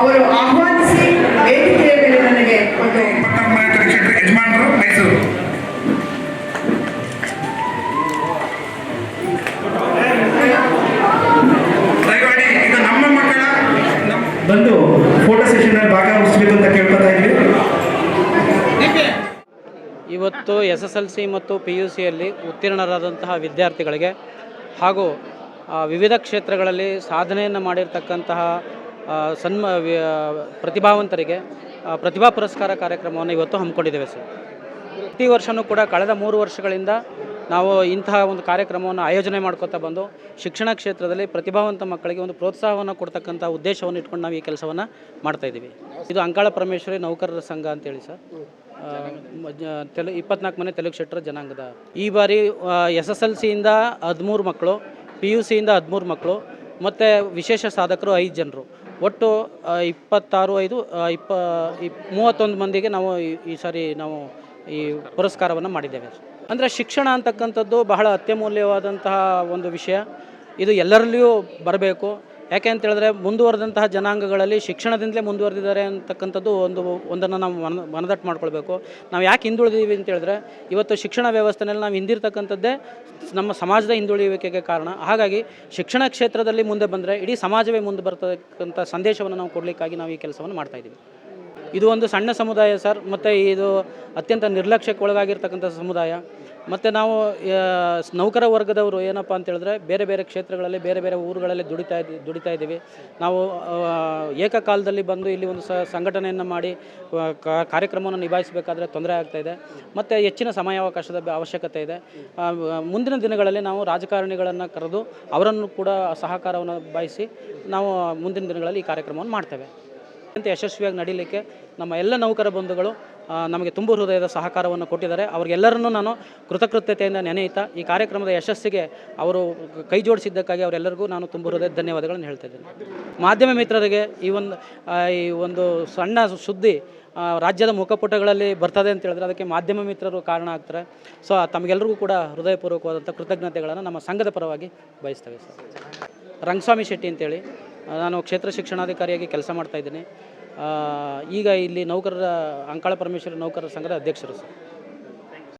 ಅವರು ಆಹ್ವಾನಿಸಿ ವೇದಿಕೆಯ ಮೇಲೆ ನನಗೆ ಒಂದು ಯಜಮಾನರು ಮೈಸೂರು. ಬಂದು ಫೋಟೋ ಸೆಷನ್ ಭಾಗವಹಿಸಬೇಕು ಅಂತ ಕೇಳ್ಕೊತಾ ಇದ್ವಿ. ಇವತ್ತು ಎಸ್ ಎಸ್ ಎಲ್ ಸಿ ಮತ್ತು ಪಿ ಯು ಸಿಯಲ್ಲಿ ಉತ್ತೀರ್ಣರಾದಂತಹ ವಿದ್ಯಾರ್ಥಿಗಳಿಗೆ ಹಾಗೂ ವಿವಿಧ ಕ್ಷೇತ್ರಗಳಲ್ಲಿ ಸಾಧನೆಯನ್ನು ಮಾಡಿರ್ತಕ್ಕಂತಹ ಸನ್ಮ ಪ್ರತಿಭಾವಂತರಿಗೆ ಪ್ರತಿಭಾ ಪುರಸ್ಕಾರ ಕಾರ್ಯಕ್ರಮವನ್ನು ಇವತ್ತು ಹಮ್ಮಿಕೊಂಡಿದ್ದೇವೆ ಸರ್. ಪ್ರತಿ ವರ್ಷವೂ ಕೂಡ ಕಳೆದ ಮೂರು ವರ್ಷಗಳಿಂದ ನಾವು ಇಂತಹ ಒಂದು ಕಾರ್ಯಕ್ರಮವನ್ನು ಆಯೋಜನೆ ಮಾಡ್ಕೋತಾ ಬಂದು ಶಿಕ್ಷಣ ಕ್ಷೇತ್ರದಲ್ಲಿ ಪ್ರತಿಭಾವಂತ ಮಕ್ಕಳಿಗೆ ಒಂದು ಪ್ರೋತ್ಸಾಹವನ್ನು ಕೊಡ್ತಕ್ಕಂಥ ಉದ್ದೇಶವನ್ನು ಇಟ್ಕೊಂಡು ನಾವು ಈ ಕೆಲಸವನ್ನು ಮಾಡ್ತಾ ಇದ್ದೀವಿ. ಇದು ಅಂಕಾಳ ಪರಮೇಶ್ವರಿ ನೌಕರರ ಸಂಘ ಅಂತೇಳಿ ಸರ್. ತೆಲು, ಇಪ್ಪತ್ನಾಲ್ಕು ಮನೆ ತೆಲುಗು ಕ್ಷೇತ್ರ ಜನಾಂಗದ. ಈ ಬಾರಿ ಎಸ್ ಎಸ್ ಎಲ್ ಸಿಯಿಂದ ಹದಿಮೂರು ಮಕ್ಕಳು ಪಿ ಯು ಸಿಯಿಂದ ಹದಿಮೂರು ಮಕ್ಕಳು, ಮತ್ತು ವಿಶೇಷ ಸಾಧಕರು ಐದು ಜನರು. ಒಟ್ಟು ಇಪ್ಪತ್ತಾರು, ಐದು ಇಪ್ಪ ಇಪ್ ಮೂವತ್ತೊಂದು ಮಂದಿಗೆ ನಾವು ಈ- ಈ ಸಾರಿ ನಾವು ಈ ಪುರಸ್ಕಾರವನ್ನು ಮಾಡಿದ್ದೇವೆ. ಅಂದರೆ ಶಿಕ್ಷಣ ಅಂತಕ್ಕಂಥದ್ದು ಬಹಳ ಅತ್ಯಮೂಲ್ಯವಾದಂತಹ ಒಂದು ವಿಷಯ. ಇದು ಎಲ್ಲರಲ್ಲಿಯೂ ಬರಬೇಕು. ಯಾಕೆ ಅಂತ ಹೇಳಿದ್ರೆ ಮುಂದುವರೆದಂತಹ ಜನಾಂಗಗಳಲ್ಲಿ ಶಿಕ್ಷಣದಿಂದಲೇ ಮುಂದುವರೆದಿದ್ದಾರೆ ಅಂತಕ್ಕಂಥದ್ದು ಒಂದು ಒಂದನ್ನು ನಾವು ಮನ ಮನದಟ್ಟು ಮಾಡ್ಕೊಳ್ಬೇಕು. ನಾವು ಯಾಕೆ ಹಿಂದುಳಿದೀವಿ ಅಂತ ಹೇಳಿದ್ರೆ ಇವತ್ತು ಶಿಕ್ಷಣ ವ್ಯವಸ್ಥೆನಲ್ಲಿ ನಾವು ಹಿಂದಿರ್ತಕ್ಕಂಥದ್ದೇ ನಮ್ಮ ಸಮಾಜದ ಹಿಂದುಳಿಯುವಿಕೆಗೆ ಕಾರಣ. ಹಾಗಾಗಿ ಶಿಕ್ಷಣ ಕ್ಷೇತ್ರದಲ್ಲಿ ಮುಂದೆ ಬಂದರೆ ಇಡೀ ಸಮಾಜವೇ ಮುಂದೆ ಬರ್ತಕ್ಕಂಥ ಸಂದೇಶವನ್ನು ನಾವು ಕೊಡಲಿಕ್ಕಾಗಿ ನಾವು ಈ ಕೆಲಸವನ್ನು ಮಾಡ್ತಾ ಇದ್ದೀವಿ. ಇದು ಒಂದು ಸಣ್ಣ ಸಮುದಾಯ ಸರ್, ಮತ್ತು ಇದು ಅತ್ಯಂತ ನಿರ್ಲಕ್ಷ್ಯಕ್ಕೆ ಒಳಗಾಗಿರ್ತಕ್ಕಂಥ ಸಮುದಾಯ. ಮತ್ತು ನಾವು ನೌಕರ ವರ್ಗದವರು ಏನಪ್ಪ ಅಂತ ಹೇಳಿದ್ರೆ ಬೇರೆ ಬೇರೆ ಕ್ಷೇತ್ರಗಳಲ್ಲಿ, ಬೇರೆ ಬೇರೆ ಊರುಗಳಲ್ಲಿ ದುಡಿತಾ ಇದ್ದಿ, ದುಡಿತಾ ಇದ್ದೀವಿ. ನಾವು ಏಕಕಾಲದಲ್ಲಿ ಬಂದು ಇಲ್ಲಿ ಒಂದು ಸಂಘಟನೆಯನ್ನು ಮಾಡಿ ಕಾರ್ಯಕ್ರಮವನ್ನು ನಿಭಾಯಿಸಬೇಕಾದ್ರೆ ತೊಂದರೆ ಆಗ್ತಾ ಇದೆ. ಮತ್ತು ಹೆಚ್ಚಿನ ಸಮಯಾವಕಾಶದ ಅವಶ್ಯಕತೆ ಇದೆ. ಮುಂದಿನ ದಿನಗಳಲ್ಲಿ ನಾವು ರಾಜಕಾರಣಿಗಳನ್ನು ಕರೆದು ಅವರನ್ನು ಕೂಡ ಸಹಕಾರವನ್ನು ಬಯಸಿ ನಾವು ಮುಂದಿನ ದಿನಗಳಲ್ಲಿ ಈ ಕಾರ್ಯಕ್ರಮವನ್ನು ಮಾಡ್ತೇವೆ. ಅತ್ಯಂತ ಯಶಸ್ವಿಯಾಗಿ ನಡೀಲಿಕ್ಕೆ ನಮ್ಮ ಎಲ್ಲ ನೌಕರ ಬಂಧುಗಳು ನಮಗೆ ತುಂಬು ಹೃದಯದ ಸಹಕಾರವನ್ನು ಕೊಟ್ಟಿದ್ದಾರೆ. ಅವ್ರಿಗೆಲ್ಲರನ್ನೂ ನಾನು ಕೃತಕೃತ್ಯತೆಯಿಂದ ನೆನೆಯುತ್ತಾ ಈ ಕಾರ್ಯಕ್ರಮದ ಯಶಸ್ಸಿಗೆ ಅವರು ಕೈ ಜೋಡಿಸಿದ್ದಕ್ಕಾಗಿ ಅವರೆಲ್ಲರಿಗೂ ನಾನು ತುಂಬ ಹೃದಯದ ಧನ್ಯವಾದಗಳನ್ನು ಹೇಳ್ತಾ ಇದ್ದೇನೆ. ಮಾಧ್ಯಮ ಮಿತ್ರರಿಗೆ ಈ ಒಂದು ಈ ಒಂದು ಸಣ್ಣ ಸುದ್ದಿ ರಾಜ್ಯದ ಮುಖಪುಟಗಳಲ್ಲಿ ಬರ್ತದೆ ಅಂತ ಹೇಳಿದ್ರೆ ಅದಕ್ಕೆ ಮಾಧ್ಯಮ ಮಿತ್ರರು ಕಾರಣ ಆಗ್ತಾರೆ. ಸೊ ತಮಗೆಲ್ಲರಿಗೂ ಕೂಡ ಹೃದಯಪೂರ್ವಕವಾದಂಥ ಕೃತಜ್ಞತೆಗಳನ್ನು ನಮ್ಮ ಸಂಘದ ಪರವಾಗಿ ಬಯಸ್ತೇವೆ ಸರ್. ರಂಗಸ್ವಾಮಿ ಶೆಟ್ಟಿ ಅಂತೇಳಿ ನಾನು ಕ್ಷೇತ್ರ ಶಿಕ್ಷಣಾಧಿಕಾರಿಯಾಗಿ ಕೆಲಸ ಮಾಡ್ತಾ ಇದ್ದೀನಿ. ಆ, ಈಗ ಇಲ್ಲಿ ನೌಕರರ ಅಂಕಾಳ ಪರಮೇಶ್ವರ ನೌಕರರ ಸಂಘದ ಅಧ್ಯಕ್ಷರು ಸರ್.